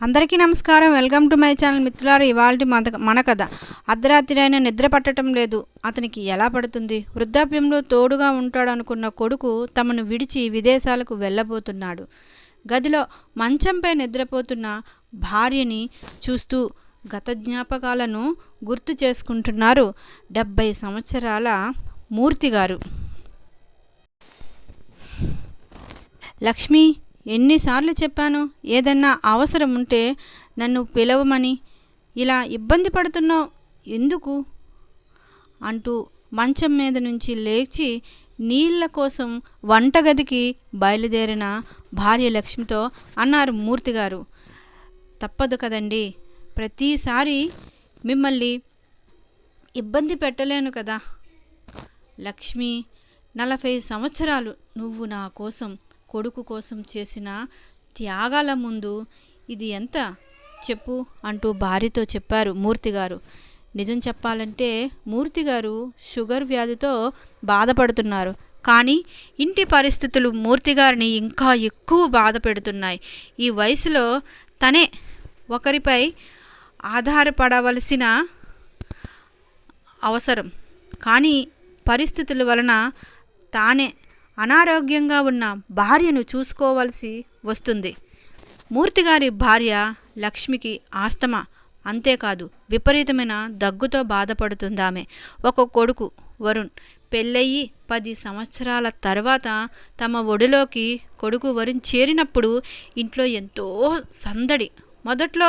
అందరికీ నమస్కారం. Welcome to my channel మిత్రులారు ఇవాళ మన మన కథ. అర్ధరాత్రి అయినా నిద్ర పట్టడం లేదు. అతనికి ఎలా పడుతుంది? వృద్ధాప్యంలో తోడుగా ఉంటాడనుకున్న కొడుకు తమను విడిచి విదేశాలకు వెళ్ళబోతున్నాడు. గదిలో మంచంపై నిద్రపోతున్న భార్యని చూస్తూ గత జ్ఞాపకాలను గుర్తు చేసుకుంటున్నారు డెబ్భై సంవత్సరాల మూర్తి గారు లక్ష్మి ఎన్నిసార్లు చెప్పాను? ఏదన్నా అవసరం ఉంటే నన్ను పిలవమని. ఇలా ఇబ్బంది పడుతున్నావు? ఎందుకు? అంటూ మంచం మీద నుంచి లేచి నీళ్ళ కోసం వంటగదికి బయలుదేరిన భార్య లక్ష్మితో అన్నారు మూర్తి గారు. తప్పదు కదండి. ప్రతిసారి మిమ్మల్ని ఇబ్బంది పెట్టలేను కదా. లక్ష్మి నలభై సంవత్సరాలు నువ్వు నా కోసం కొడుకు కోసం చేసిన త్యాగాల ముందు ఇది ఎంత? చెప్పు అంటూ భార్యతో చెప్పారు మూర్తి గారు. నిజం చెప్పాలంటే మూర్తి గారు షుగర్ వ్యాధితో బాధపడుతున్నారు. కానీ ఇంటి పరిస్థితులు మూర్తి గారిని ఇంకా ఎక్కువ బాధ పెడుతున్నాయి. ఈ వయసులో తనే ఒకరిపై ఆధారపడవలసిన అవసరం. కానీ పరిస్థితుల వలన తానే అనారోగ్యంగా ఉన్న భార్యను చూసుకోవాల్సి వస్తుంది. మూర్తిగారి భార్య లక్ష్మికి ఆస్తమా. అంతేకాదు విపరీతమైన దగ్గుతో బాధపడుతుంది ఆమె ఒక కొడుకు వరుణ్ పెళ్ళయి పది సంవత్సరాల తర్వాత తమ ఒడిలోకి కొడుకు వరుణ్ చేరినప్పుడు ఇంట్లో ఎంతో సందడి. మొదట్లో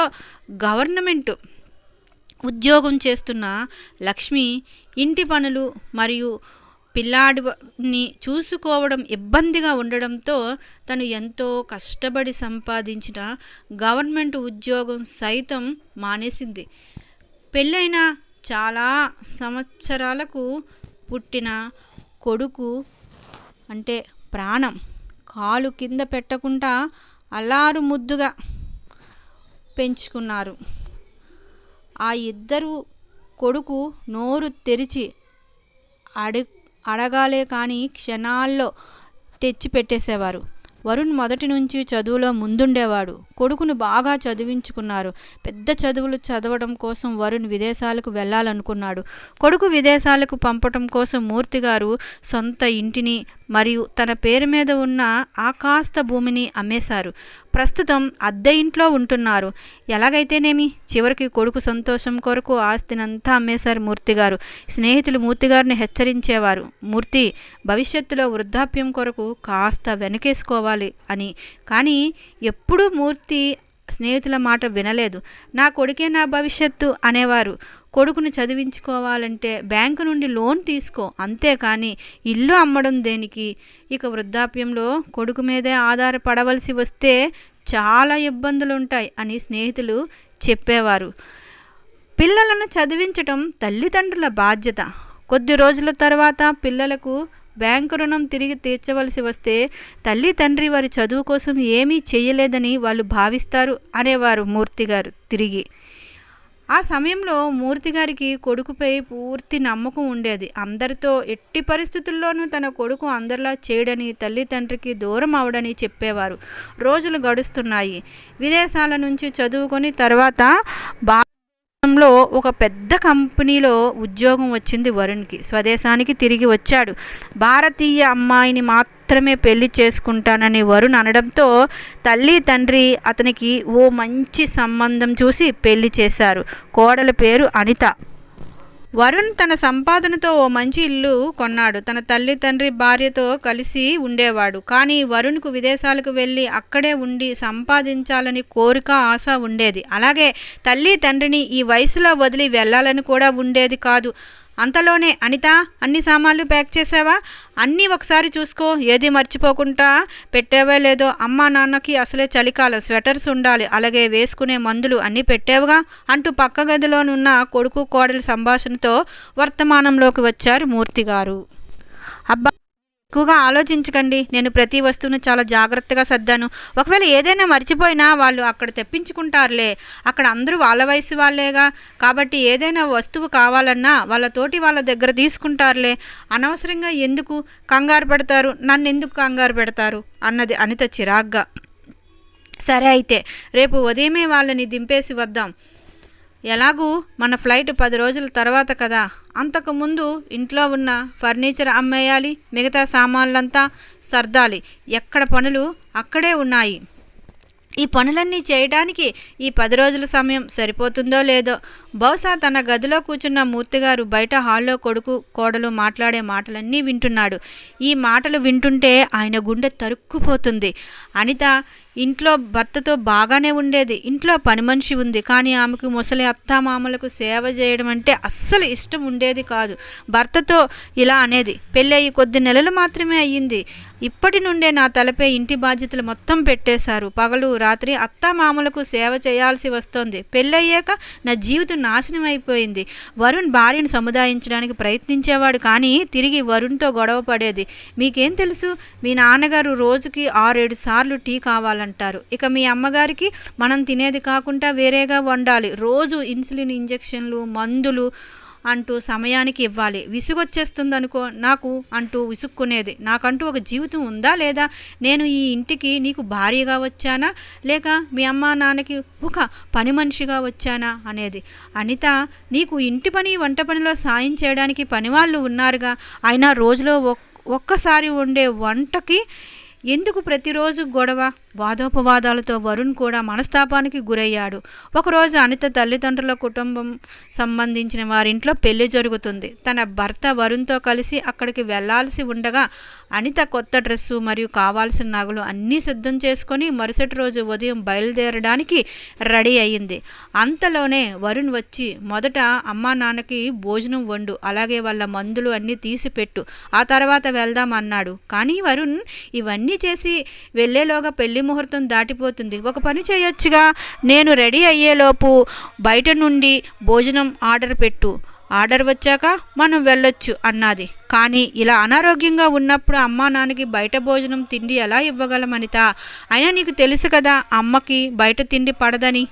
గవర్నమెంట్ ఉద్యోగం చేస్తున్న లక్ష్మి ఇంటి పనులు మరియు పిల్లాడిని చూసుకోవడం ఇబ్బందిగా ఉండడంతో తను ఎంతో కష్టపడి సంపాదించిన గవర్నమెంట్ ఉద్యోగం సైతం మానేసింది. పెళ్ళైన చాలా సంవత్సరాలకు పుట్టిన కొడుకు అంటే ప్రాణం కాలు కింద పెట్టకుండా అల్లారు ముద్దుగా పెంచుకున్నారు. ఆ ఇద్దరు కొడుకు నోరు తెరిచి అడు అడగాలే కానీ క్షణాల్లో తెచ్చి పెట్టేసేవారు వరుణ్ మొదటి నుంచి చదువులో ముందుండేవాడు. కొడుకును బాగా చదివించుకున్నారు. పెద్ద చదువులు చదవడం కోసం వరుణ్ విదేశాలకు వెళ్ళాలనుకున్నాడు. కొడుకు విదేశాలకు పంపటం కోసం మూర్తి గారు సొంత ఇంటిని మరియు తన పేరు మీద ఉన్న ఆకాస్త భూమిని అమ్మేశారు. ప్రస్తుతం అద్దె ఇంట్లో ఉంటున్నారు. ఎలాగైతేనేమి? చివరికి కొడుకు సంతోషం కొరకు ఆస్తినంతా అమ్మేశారు మూర్తి గారు. స్నేహితులు మూర్తి గారిని హెచ్చరించేవారు. మూర్తి భవిష్యత్తులో వృద్ధాప్యం కొరకు కాస్త వెనకేసుకోవాలి అని. కానీ ఎప్పుడూ మూర్తి స్నేహితుల మాట వినలేదు. నా కొడుకే నా భవిష్యత్తు అనేవారు. కొడుకును చదివించుకోవాలంటే బ్యాంకు నుండి లోన్ తీసుకో అంతేకాని ఇల్లు అమ్మడం దేనికి? ఇక వృద్ధాప్యంలో కొడుకు మీదే ఆధారపడవలసి వస్తే చాలా ఇబ్బందులు ఉంటాయి అని స్నేహితులు చెప్పేవారు. పిల్లలను చదివించటం తల్లిదండ్రుల బాధ్యత. కొద్ది రోజుల తర్వాత పిల్లలకు బ్యాంకు రుణం తిరిగి తీర్చవలసి వస్తే తల్లి తండ్రి వారి చదువు కోసం ఏమీ చేయలేదని వాళ్ళు భావిస్తారు అనేవారు మూర్తి గారు తిరిగి. ఆ సమయంలో మూర్తి గారికి కొడుకుపై పూర్తి నమ్మకం ఉండేది. అందరితో ఎట్టి పరిస్థితుల్లోనూ తన కొడుకు అందరిలా చేయడని తల్లి తండ్రికి దూరం అవడని చెప్పేవారు. రోజులు గడుస్తున్నాయి. విదేశాల నుంచి చదువుకొని తర్వాత బా లో ఒక పెద్ద కంపెనీలో ఉద్యోగం వచ్చింది వరుణ్కి. స్వదేశానికి తిరిగి వచ్చాడు. భారతీయ అమ్మాయిని మాత్రమే పెళ్ళి చేసుకుంటానని వరుణ్ అనడంతో తల్లి తండ్రి అతనికి ఓ మంచి సంబంధం చూసి పెళ్ళి చేశారు. కోడల పేరు అనిత. వరుణ్ తన సంపాదనతో ఓ మంచి ఇల్లు కొన్నాడు. తన తల్లి తండ్రి భార్యతో కలిసి ఉండేవాడు. కానీ వరుణ్కు విదేశాలకు వెళ్ళి అక్కడే ఉండి సంపాదించాలని కోరిక ఆశ ఉండేది. అలాగే తల్లి తండ్రిని ఈ వయసులో వదిలి వెళ్ళాలని కూడా ఉండేది కాదు. అంతలోనే అనిత అన్ని సామాన్లు ప్యాక్ చేసావా అన్నీ ఒకసారి చూసుకో ఏది మర్చిపోకుండా. పెట్టావా లేదో అమ్మా నాన్నకి అసలే చలికాలం స్వెటర్స్ ఉండాలి అలాగే వేసుకునే మందులు అన్నీ పెట్టావుగా అంటూ పక్క గదిలోనున్న కొడుకు కోడలి సంభాషణతో వర్తమానంలోకి వచ్చారు మూర్తి గారు అబ్బా ఎక్కువగా ఆలోచించకండి. నేను ప్రతి వస్తువును చాలా జాగ్రత్తగా సర్దాను. ఒకవేళ ఏదైనా మర్చిపోయినా వాళ్ళు అక్కడ తెప్పించుకుంటారులే. అక్కడ అందరూ వాళ్ళ వయసు వాళ్ళేగా. కాబట్టి ఏదైనా వస్తువు కావాలన్నా వాళ్ళతోటి వాళ్ళ దగ్గర తీసుకుంటారులే. అనవసరంగా ఎందుకు కంగారు పెడతారు? నన్ను ఎందుకు కంగారు పెడతారు? అన్నది అనిత చిరాగ్గా. సరే అయితే రేపు ఉదయమే వాళ్ళని దింపేసి వద్దాం. ఎలాగూ మన ఫ్లైట్ పది రోజుల తర్వాత కదా. అంతకుముందు ఇంట్లో ఉన్న ఫర్నిచర్ అమ్మేయాలి మిగతా సామాన్లంతా సర్దాలి. ఎక్కడ పనులు అక్కడే ఉన్నాయి. ఈ పనులన్నీ చేయడానికి ఈ పది రోజుల సమయం సరిపోతుందో లేదో. బహుశా తన గదిలో కూర్చున్న మూర్తిగారు బయట హాల్లో కొడుకు కోడలు మాట్లాడే మాటలన్నీ వింటున్నాడు. ఈ మాటలు వింటుంటే ఆయన గుండె తరుక్కుపోతుంది. అనిత ఇంట్లో భర్తతో బాగానే ఉండేది. ఇంట్లో పని మనిషి ఉంది. కానీ ఆమెకు ముసలి అత్తామామలకు సేవ చేయడం అంటే అస్సలు ఇష్టం ఉండేది కాదు. భర్తతో ఇలా అనేది పెళ్ళయి కొద్ది నెలలు మాత్రమే అయ్యింది. ఇప్పటి నుండే నా తలపై ఇంటి బాధ్యతలు మొత్తం పెట్టేశారు. పగలు రాత్రి అత్తామామలకు సేవ చేయాల్సి వస్తోంది. పెళ్ళయ్యాక నా జీవితం నాశనం అయిపోయింది. వరుణ్ భార్యను సముదాయించడానికి ప్రయత్నించేవాడు కానీ తిరిగి వరుణ్తో గొడవ పడేది. మీకేం తెలుసు? మీ నాన్నగారు రోజుకి ఆరేడు సార్లు టీ కావాలని అంటారు. ఇక మీ అమ్మగారికి మనం తినేది కాకుండా వేరేగా వండాలి. రోజు ఇన్సులిన్ ఇంజెక్షన్లు మందులు అంటూ సమయానికి ఇవ్వాలి. విసుగొచ్చేస్తుందనుకో నాకు అంటూ విసుక్కునేది. నాకంటూ ఒక జీవితం ఉందా లేదా? నేను ఈ ఇంటికి నీకు భార్యగా వచ్చానా? లేక మీ అమ్మా నాన్నకి ఒక పని మనిషిగా వచ్చానా? అనేది. అనిత నీకు ఇంటి పని వంట పనిలో సాయం చేయడానికి పనివాళ్ళు ఉన్నారుగా? అయినా రోజులో ఒక్ ఒక్కసారి వండే వంటకి ఎందుకు ప్రతిరోజు గొడవ? వాదోపవాదాలతో వరుణ్ కూడా మనస్తాపానికి గురయ్యాడు. ఒకరోజు అనిత తల్లిదండ్రుల కుటుంబం సంబంధించిన వారింట్లో పెళ్ళి జరుగుతుంది. తన భర్త వరుణ్తో కలిసి అక్కడికి వెళ్ళాల్సి ఉండగా అనిత కొత్త డ్రెస్సు మరియు కావాల్సిన నగలు అన్నీ సిద్ధం చేసుకొని మరుసటి రోజు ఉదయం బయలుదేరడానికి రెడీ అయ్యింది. అంతలోనే వరుణ్ వచ్చి మొదట అమ్మా నాన్నకి భోజనం వండు అలాగే వాళ్ళ మందులు అన్నీ తీసిపెట్టు ఆ తర్వాత వెళ్దాం అన్నాడు. కానీ వరుణ్ ఇవన్నీ చేసి వెళ్ళేలోగా పెళ్ళి ముహూర్తం దాటిపోతుంది. ఒక పని చేయొచ్చుగా నేను రెడీ అయ్యేలోపు బయట నుండి భోజనం ఆర్డర్ పెట్టు. ఆర్డర్ వచ్చాక మనం వెళ్ళొచ్చు అన్నది. కానీ ఇలా అనారోగ్యంగా ఉన్నప్పుడు అమ్మా నాన్నకి బయట భోజనం తిండి ఎలా ఇవ్వగలం అనిత అయినా నీకు తెలుసు కదా అమ్మకి బయట తిండి పడదని.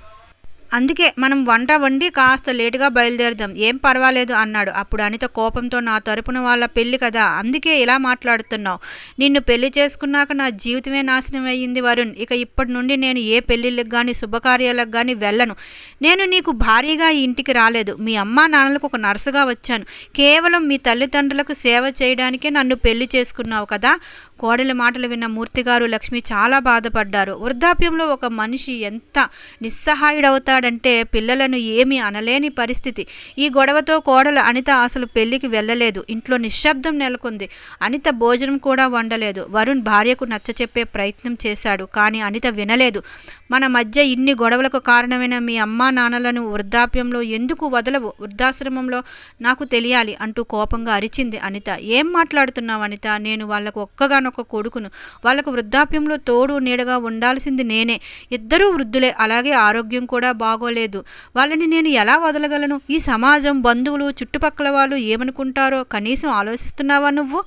అందుకే మనం వంట వండి కాస్త లేటుగా బయలుదేరదాం. ఏం పర్వాలేదు అన్నాడు. అప్పుడు అనిత కోపంతో నా తరపున వాళ్ళ పెళ్ళి కదా అందుకే ఇలా మాట్లాడుతున్నావు. నిన్ను పెళ్ళి చేసుకున్నాక నా జీవితమే నాశనం అయ్యింది వరుణ్. ఇక ఇప్పటి నుండి నేను ఏ పెళ్ళిళ్ళకి కానీ శుభకార్యాలకు కానీ వెళ్ళను. నేను నీకు భారీగా ఈ ఇంటికి రాలేదు. మీ అమ్మా నాన్నలకు ఒక నర్సుగా వచ్చాను. కేవలం మీ తల్లిదండ్రులకు సేవ చేయడానికే నన్ను పెళ్ళి చేసుకున్నావు కదా. కోడలి మాటలు విన్న మూర్తిగారు లక్ష్మి చాలా బాధపడ్డారు. వృద్ధాప్యంలో ఒక మనిషి ఎంత నిస్సహాయుడవుతాడంటే పిల్లలను ఏమీ అనలేని పరిస్థితి. ఈ గొడవతో కోడలు అనిత అసలు పెళ్ళికి వెళ్ళలేదు. ఇంట్లో నిశ్శబ్దం నెలకొంది. అనిత భోజనం కూడా వండలేదు. వరుణ్ భార్యకు నచ్చచెప్పే ప్రయత్నం చేశాడు కానీ అనిత వినలేదు. మన మధ్య ఇన్ని గొడవలకు కారణమైన మీ అమ్మా నాన్నలను వృద్ధాప్యంలో ఎందుకు వదలవు? వృద్ధాశ్రమంలో నాకు తెలియాలి అంటూ కోపంగా అరిచింది అనిత. ఏం మాట్లాడుతున్నావు అనిత? నేను వాళ్ళకు ఒక కొడుకును. వాళ్ళకు వృద్ధాప్యంలో తోడు నీడగా ఉండాల్సింది నేనే. ఇద్దరూ వృద్ధులే అలాగే ఆరోగ్యం కూడా బాగోలేదు. వాళ్ళని నేను ఎలా వదలగలను? ఈ సమాజం బంధువులు చుట్టుపక్కల వాళ్ళు ఏమనుకుంటారో కనీసం ఆలోచిస్తున్నావా నువ్వు?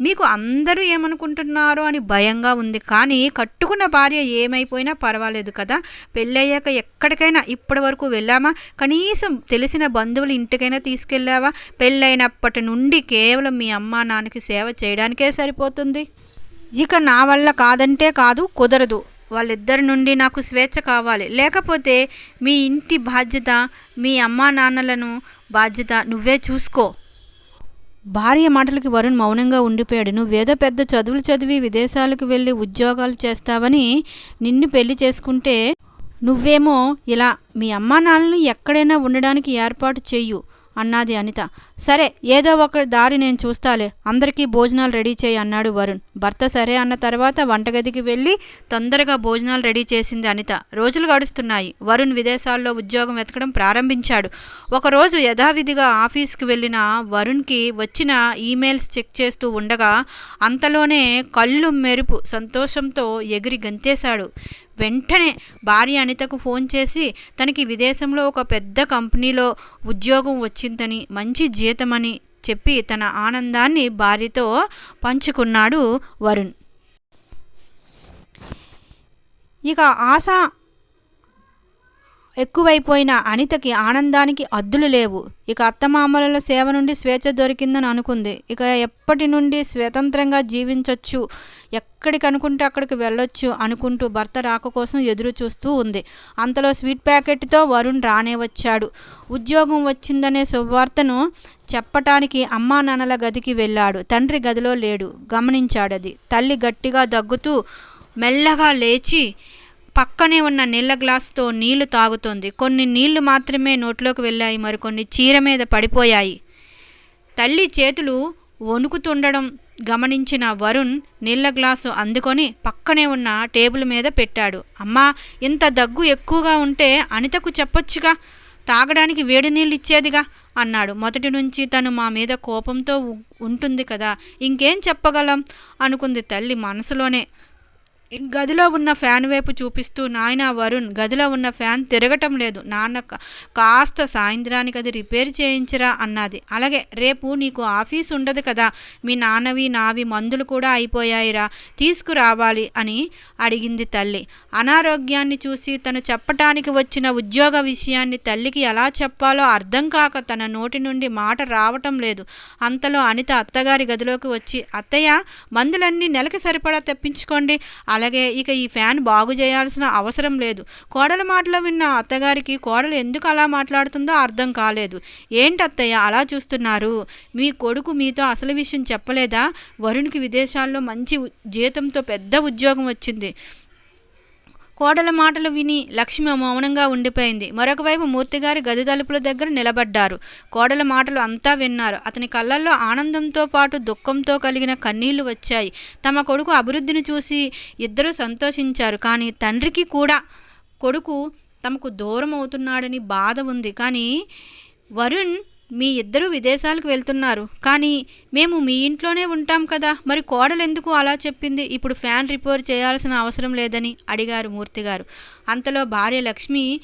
మీకు అందరూ ఏమనుకుంటున్నారో అని భయంగా ఉంది. కానీ కట్టుకున్న భార్య ఏమైపోయినా పర్వాలేదు కదా. పెళ్ళయ్యాక ఎక్కడికైనా ఇప్పటి వరకు వెళ్ళామా? కనీసం తెలిసిన బంధువులు ఇంటికైనా తీసుకెళ్ళావా? పెళ్ళైనప్పటి నుండి కేవలం మీ అమ్మా నాన్నకి సేవ చేయడానికే సరిపోతుంది. ఇక నా వల్ల కాదంటే కాదు కుదరదు. వాళ్ళిద్దరి నుండి నాకు స్వేచ్ఛ కావాలి. లేకపోతే మీ ఇంటి బాధ్యత మీ అమ్మా నాన్నలను బాధ్యత నువ్వే చూసుకో. భార్య మాటలకి వరుణ్ మౌనంగా ఉండిపోయాడు. నువ్వేదో పెద్ద చదువులు చదివి విదేశాలకు వెళ్ళి ఉద్యోగాలు చేస్తావని నిన్ను పెళ్ళి చేసుకుంటే నువ్వేమో ఇలా మీ అమ్మా నాన్నలు ఎక్కడైనా ఉండడానికి ఏర్పాటు చెయ్యు. అన్నది అనిత. సరే ఏదో ఒక దారి నేను చూస్తాలే. అందరికీ భోజనాలు రెడీ చేయి అన్నాడు వరుణ్. భర్త సరే అన్న తర్వాత వంటగదికి వెళ్ళి తొందరగా భోజనాలు రెడీ చేసింది అనిత. రోజులు గడుస్తున్నాయి. వరుణ్ విదేశాల్లో ఉద్యోగం వెతకడం ప్రారంభించాడు. ఒకరోజు యథావిధిగా ఆఫీస్కి వెళ్ళిన వరుణ్కి వచ్చిన ఈమెయిల్స్ చెక్ చేస్తూ ఉండగా అంతలోనే కళ్ళు మెరుపు సంతోషంతో ఎగిరి గంతేశాడు. వెంటనే భార్య అనితకు ఫోన్ చేసి తనకి విదేశంలో ఒక పెద్ద కంపెనీలో ఉద్యోగం వచ్చిందని మంచి జీతమని చెప్పి తన ఆనందాన్ని భార్యతో పంచుకున్నాడు వరుణ్. ఇక ఆశ ఎక్కువైపోయిన అనితకి ఆనందానికి అద్దులు లేవు. ఇక అత్తమామల సేవ నుండి స్వేచ్ఛ దొరికిందని అనుకుంది. ఇక ఎప్పటి నుండి స్వతంత్రంగా జీవించవచ్చు ఎక్కడికి అనుకుంటే అక్కడికి వెళ్ళొచ్చు అనుకుంటూ భర్త రాక కోసం ఎదురు చూస్తూ ఉంది. అంతలో స్వీట్ ప్యాకెట్తో వరుణ్ రానే వచ్చాడు. ఉద్యోగం వచ్చిందనే శుభవార్తను చెప్పటానికి అమ్మా నాన్నల గదికి వెళ్ళాడు. తండ్రి గదిలో లేడు. గమనించాడది. తల్లి గట్టిగా దగ్గుతూ మెల్లగా లేచి పక్కనే ఉన్న నీళ్ళ గ్లాసుతో నీళ్ళు తాగుతోంది. కొన్ని నీళ్ళు మాత్రమే నోట్లోకి వెళ్ళాయి మరికొన్ని చీర మీద పడిపోయాయి. తల్లి చేతులు వణుకుతుండడం గమనించిన వరుణ్ నీళ్ళ గ్లాసు అందుకొని పక్కనే ఉన్న టేబుల్ మీద పెట్టాడు. అమ్మా ఇంత దగ్గు ఎక్కువగా ఉంటే అనితకు చెప్పొచ్చుగా? తాగడానికి వేడి నీళ్ళు ఇచ్చేదిగా? అన్నాడు. మొదటి నుంచి తను మా మీద కోపంతో ఉంటుంది కదా ఇంకేం చెప్పగలం? అనుకుంది తల్లి మనసులోనే. గదిలో ఉన్న ఫ్యాన్ వైపు చూపిస్తూ నాయన వరుణ్ గదిలో ఉన్న ఫ్యాన్ తిరగటం లేదు. నాన్న కాస్త సాయంత్రానికి అది రిపేర్ చేయించరా అన్నది. అలాగే రేపు నీకు ఆఫీస్ ఉండదు కదా. మీ నాన్నవి నావి మందులు కూడా అయిపోయాయిరా. తీసుకురావాలి అని అడిగింది తల్లి. అనారోగ్యాన్ని చూసి తను చెప్పటానికి వచ్చిన ఉద్యోగ విషయాన్ని తల్లికి ఎలా చెప్పాలో అర్థం కాక తన నోటి నుండి మాట రావటం లేదు. అంతలో అనిత అత్తగారి గదిలోకి వచ్చి అత్తయ్య మందులన్నీ నెలకి సరిపడా తెప్పించుకోండి. అలాగే ఇక ఈ ఫ్యాన్ బాగు చేయాల్సిన అవసరం లేదు. కోడల మాటలు విన్న అత్తగారికి కోడలు ఎందుకు అలా మాట్లాడుతుందో అర్థం కాలేదు. ఏంటి అత్తయ్య అలా చూస్తున్నారు? మీ కొడుకు మీతో అసలు విషయం చెప్పలేదా? వరుణ్కి విదేశాల్లో మంచి జీతంతో పెద్ద ఉద్యోగం వచ్చింది. కోడల మాటలు విని లక్ష్మి మౌనంగా ఉండిపోయింది. మరొకవైపు మూర్తిగారి గది తలుపుల దగ్గర నిలబడ్డారు. కోడల మాటలు అంతా విన్నారు. అతని కళ్ళల్లో ఆనందంతో పాటు దుఃఖంతో కలిగిన కన్నీళ్ళు వచ్చాయి. తమ కొడుకు అభివృద్ధిని చూసి ఇద్దరూ సంతోషించారు. కానీ తండ్రికి కూడా కొడుకు తమకు దూరం అవుతున్నాడని బాధ ఉంది. కానీ వరుణ్ మీ ఇద్దరు విదేశాలకు వెళ్తున్నారు. కానీ మేము మీ ఇంట్లోనే ఉంటాం కదా. మరి కోడలు ఎందుకు అలా చెప్పింది? ఇప్పుడు ఫ్యాన్ రిపేర్ చేయాల్సిన అవసరం లేదని అడిగారు మూర్తి గారు. అంతలో భార్య లక్ష్మి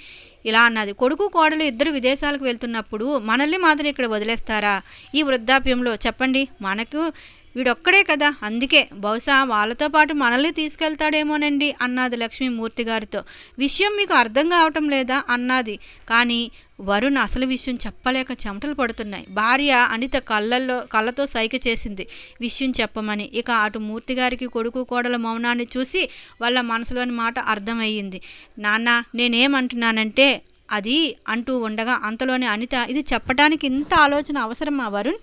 ఇలా అన్నది. కొడుకు కోడలు ఇద్దరు విదేశాలకు వెళ్తున్నప్పుడు మనల్ని మాత్రం ఇక్కడ వదిలేస్తారా? ఈ వృద్ధాప్యంలో చెప్పండి. మనకు వీడొక్కడే కదా. అందుకే బహుశా వాళ్ళతో పాటు మనల్ని తీసుకెళ్తాడేమోనండి అన్నది లక్ష్మీ మూర్తి గారితో. విషయం మీకు అర్థం కావటం లేదా? అన్నది. కానీ వరుణ్ అసలు విషయం చెప్పలేక చెమటలు పడుతున్నాయి. భార్య అనిత కళ్ళల్లో కళ్ళతో సైక చేసింది. విషయం చెప్పమని. ఇక అటు మూర్తి గారికి కొడుకు కోడల మౌనాన్ని చూసి వాళ్ళ మనసులోని మాట అర్థమయ్యింది. నాన్న నేనేమంటున్నానంటే అది అంటూ ఉండగా అంతలోనే అనిత ఇది చెప్పడానికి ఇంత ఆలోచన అవసరమా వరుణ్?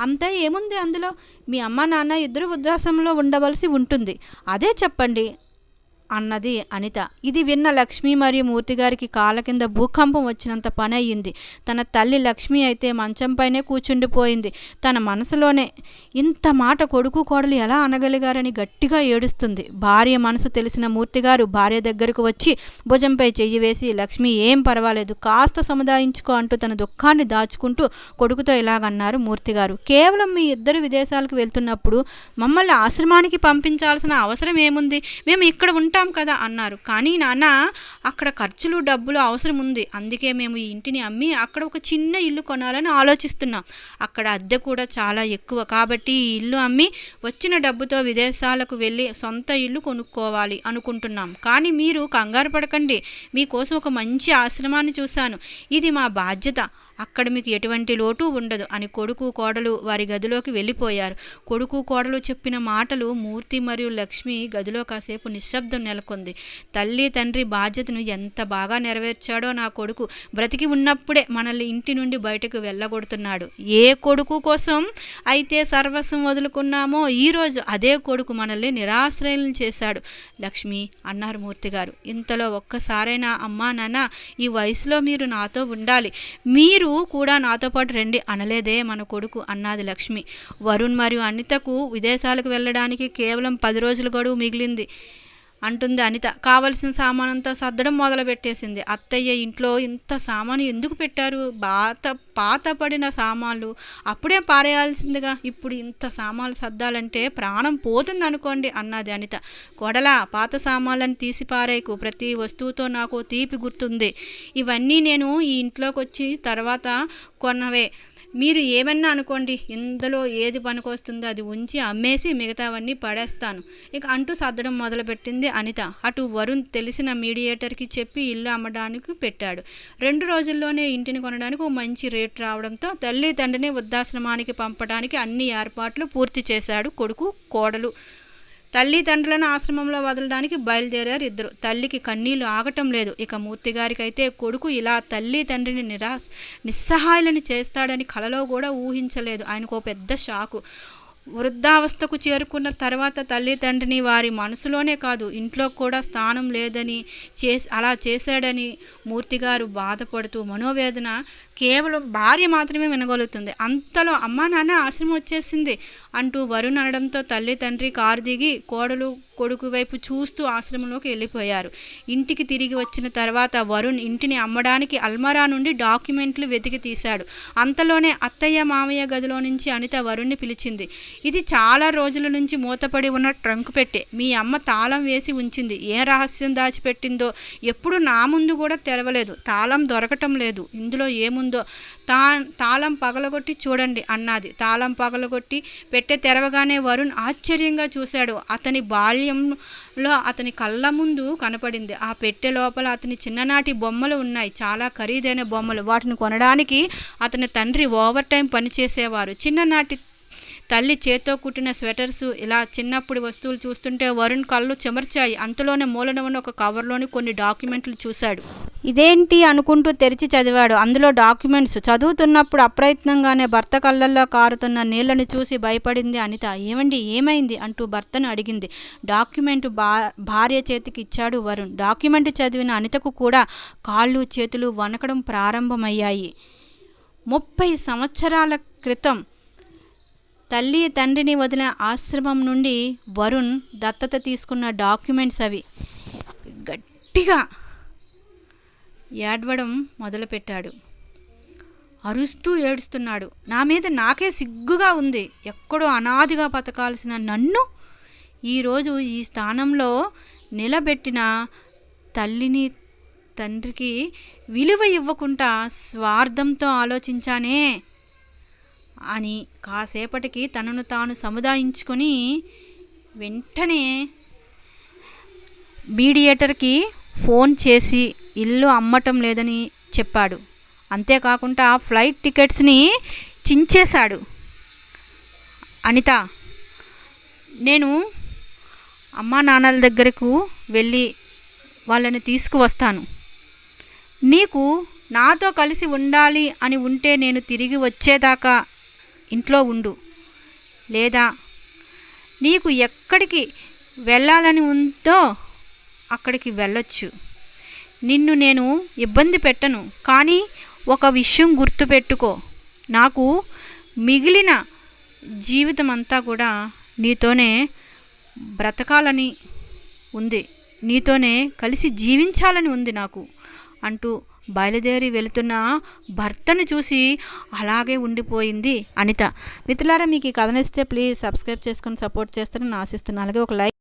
అంతా ఏముంది అందులో? మీ అమ్మ నాన్న ఇద్దరు వృద్ధాశ్రమంలో ఉండవలసి ఉంటుంది. అదే చెప్పండి. అన్నది అనిత. ఇది విన్న లక్ష్మి మరియు మూర్తి గారికి కాళ్ళ కింద భూకంపం వచ్చినంత పని అయ్యింది. తన తల్లి లక్ష్మి అయితే మంచంపైనే కూర్చుండిపోయింది తన మనసులోనే ఇంత మాట కొడుకు కోడలు ఎలా అనగలిగారని గట్టిగా ఏడుస్తుంది. భార్య మనసు తెలిసిన మూర్తి గారు భార్య దగ్గరకు వచ్చి భుజంపై చెయ్యి వేసి లక్ష్మి ఏం పర్వాలేదు. కాస్త సముదాయించుకో అంటూ తన దుఃఖాన్ని దాచుకుంటూ కొడుకుతో ఇలాగన్నారు మూర్తి గారు. కేవలం మీ ఇద్దరు విదేశాలకు వెళ్తున్నప్పుడు మమ్మల్ని ఆశ్రమానికి పంపించాల్సిన అవసరం ఏముంది? మేము ఇక్కడ ఉంటాం. కదా అన్నారు. కానీ నాన్న అక్కడ ఖర్చులు డబ్బులు అవసరం ఉంది. అందుకే మేము ఈ ఇంటిని అమ్మి అక్కడ ఒక చిన్న ఇల్లు కొనాలని ఆలోచిస్తున్నాం. అక్కడ అద్దె కూడా చాలా ఎక్కువ. కాబట్టి ఈ ఇల్లు అమ్మి వచ్చిన డబ్బుతో విదేశాలకు వెళ్ళి సొంత ఇల్లు కొనుక్కోవాలి అనుకుంటున్నాం. కానీ మీరు కంగారు పడకండి. మీకోసం ఒక మంచి ఆశ్రమాన్ని చూశాను. ఇది మా బాధ్యత. అక్కడ మీకు ఎటువంటి లోటు ఉండదు అని కొడుకు కోడలు వారి గదిలోకి వెళ్ళిపోయారు. కొడుకు కోడలు చెప్పిన మాటలు మూర్తి మరియు లక్ష్మి గదిలో కాసేపు నిశ్శబ్దం నెలకొంది. తల్లి తండ్రి బాధ్యతను ఎంత బాగా నెరవేర్చాడో నా కొడుకు బ్రతికి ఉన్నప్పుడే మనల్ని ఇంటి నుండి బయటకు వెళ్ళగొడుతున్నాడు. ఏ కొడుకు కోసం అయితే సర్వస్వం వదులుకున్నామో ఈరోజు అదే కొడుకు మనల్ని నిరాశ్రయం చేశాడు. లక్ష్మి అన్నారు మూర్తి గారు ఇంతలో ఒక్కసారైనా అమ్మా నాన్న ఈ వయసులో మీరు నాతో ఉండాలి. మీరు కూడా నాతో పాటు రండి అనలేదే మన కొడుకు అన్నది లక్ష్మి. వరుణ్ మరియు అనితకు విదేశాలకు వెళ్ళడానికి కేవలం పది రోజుల గడువు మిగిలింది. అంటుంది అనిత. కావలసిన సామానంతా సర్దడం మొదలుపెట్టేసింది. అత్తయ్య ఇంట్లో ఇంత సామాను ఎందుకు పెట్టారు? బాత పాత పడిన సామాన్లు అప్పుడే పారేయాల్సిందిగా. ఇప్పుడు ఇంత సామాన్లు సర్దాలంటే ప్రాణం పోతుంది అనుకోండి అన్నది అనిత. కొడలా పాత సామాన్లను తీసి పారేయకు ప్రతి వస్తువుతో నాకు తీపి గుర్తుంది. ఇవన్నీ నేను ఈ ఇంట్లోకి వచ్చి తర్వాత కొన్నవే మీరు ఏమన్నా అనుకోండి ఇందులో ఏది పనికొస్తుందో అది ఉంచి అమ్మేసి మిగతావన్నీ పడేస్తాను. ఇక అంటూ సర్దడం మొదలుపెట్టింది అనిత. అటు వరుణ్ తెలిసిన మీడియేటర్కి చెప్పి ఇల్లు అమ్మడానికి పెట్టాడు. రెండు రోజుల్లోనే ఇంటిని కొనడానికి ఓ మంచి రేట్ రావడంతో తల్లి తండ్రిని వృద్ధాశ్రమానికి పంపడానికి అన్ని ఏర్పాట్లు పూర్తి చేశాడు కొడుకు కోడలు. తల్లిదండ్రులను ఆశ్రమంలో వదలడానికి బయలుదేరారు ఇద్దరు. తల్లికి కన్నీళ్ళు ఆగటం లేదు. ఇక మూర్తి అయితే కొడుకు ఇలా తల్లి తండ్రిని నిరాశ నిస్సహాయులని చేస్తాడని కలలో కూడా ఊహించలేదు. ఆయనకు పెద్ద షాకు. వృద్ధావస్థకు చేరుకున్న తర్వాత తల్లిదండ్రిని వారి మనసులోనే కాదు ఇంట్లో కూడా స్థానం లేదని చేసి అలా చేశాడని మూర్తిగారు బాధపడుతూ మనోవేదన కేవలం భార్య మాత్రమే వినగలుగుతుంది. అంతలో అమ్మా నాన్న ఆశ్రమం వచ్చేసింది అంటూ వరుణ్ అనడంతో తల్లి తండ్రి కారు దిగి కోడలు కొడుకు వైపు చూస్తూ ఆశ్రమంలోకి వెళ్ళిపోయారు. ఇంటికి తిరిగి వచ్చిన తర్వాత వరుణ్ ఇంటిని అమ్మడానికి అల్మరా నుండి డాక్యుమెంట్లు వెతికి తీశాడు. అంతలోనే అత్తయ్య మామయ్య గదిలో నుంచి అనిత వరుణ్ణి పిలిచింది. ఇది చాలా రోజుల నుంచి మూతపడి ఉన్న ట్రంక్ పెట్టే. మీ అమ్మ తాళం వేసి ఉంచింది. ఏ రహస్యం దాచిపెట్టిందో? ఎప్పుడు నా ముందు కూడా తెరవలేదు. తాళం దొరకటం లేదు. ఇందులో ఏముందో తా తాళం పగలగొట్టి చూడండి అన్నది. తాళం పగలగొట్టి పెట్టె తెరవగానే వరుణ్ ఆశ్చర్యంగా చూశాడు. అతని బాల్యంలో అతని కళ్ళ ముందు కనపడింది. ఆ పెట్టె లోపల అతని చిన్ననాటి బొమ్మలు ఉన్నాయి. చాలా ఖరీదైన బొమ్మలు. వాటిని కొనడానికి అతని తండ్రి ఓవర్ టైం పనిచేసేవారు చిన్ననాటి తల్లి చేత్తో కుట్టిన స్వెటర్స్ ఇలా చిన్నప్పుడు వస్తువులు చూస్తుంటే వరుణ్ కళ్ళు చెమర్చాయి. అంతలోనే మూలన ఉన్న ఒక కవర్లోని కొన్ని డాక్యుమెంట్లు చూశాడు. ఇదేంటి అనుకుంటూ తెరిచి చదివాడు. అందులో డాక్యుమెంట్స్. చదువుతున్నప్పుడు అప్రయత్నంగానే భర్త కళ్ళల్లో కారుతున్న నీళ్ళను చూసి భయపడింది అనిత. ఏమండి ఏమైంది? అంటూ భర్తను అడిగింది. డాక్యుమెంట్ బా భార్య చేతికి ఇచ్చాడు వరుణ్. డాక్యుమెంట్ చదివిన అనితకు కూడా కాళ్ళు చేతులు వణకడం ప్రారంభమయ్యాయి. ముప్పై సంవత్సరాల క్రితం తల్లి తండ్రిని వదిలిన ఆశ్రమం నుండి వరుణ్ దత్తత తీసుకున్న డాక్యుమెంట్స్ అవి. గట్టిగా ఏడవడం మొదలుపెట్టాడు. అరుస్తూ ఏడుస్తున్నాడు. నా మీద నాకే సిగ్గుగా ఉంది. ఎక్కడో అనాదిగా బతకాల్సిన నన్ను ఈరోజు ఈ స్థానంలో నిలబెట్టిన తల్లిని తండ్రికి విలువ ఇవ్వకుండా స్వార్థంతో ఆలోచించానే అని కాసేపటికి తనను తాను సముదాయించుకొని వెంటనే మీడియేటర్కి ఫోన్ చేసి ఇల్లు అమ్మటం లేదని చెప్పాడు. అంతేకాకుండా ఫ్లైట్ టికెట్స్ని చించేశాడు. అనిత నేను అమ్మా నాన్నల దగ్గరకు వెళ్ళి వాళ్ళని తీసుకువస్తాను. నీకు నాతో కలిసి ఉండాలి అని ఉంటే నేను తిరిగి వచ్చేదాకా ఇంట్లో ఉండు. లేదా నీకు ఎక్కడికి వెళ్ళాలని ఉందో అక్కడికి వెళ్ళొచ్చు. నిన్ను నేను ఇబ్బంది పెట్టను. కానీ ఒక విషయం గుర్తుపెట్టుకో. నాకు మిగిలిన జీవితం అంతా కూడా నీతోనే బ్రతకాలని ఉంది. నీతోనే కలిసి జీవించాలని ఉంది నాకు అంటూ బయలుదేరి వెళుతున్న భర్తను చూసి అలాగే ఉండిపోయింది అనిత. మిత్రులారా మీకు ఈ కథనిస్తే ప్లీజ్ సబ్స్క్రైబ్ చేసుకొని సపోర్ట్ చేస్తారని ఆశిస్తున్నాను. అలాగే ఒక లైక్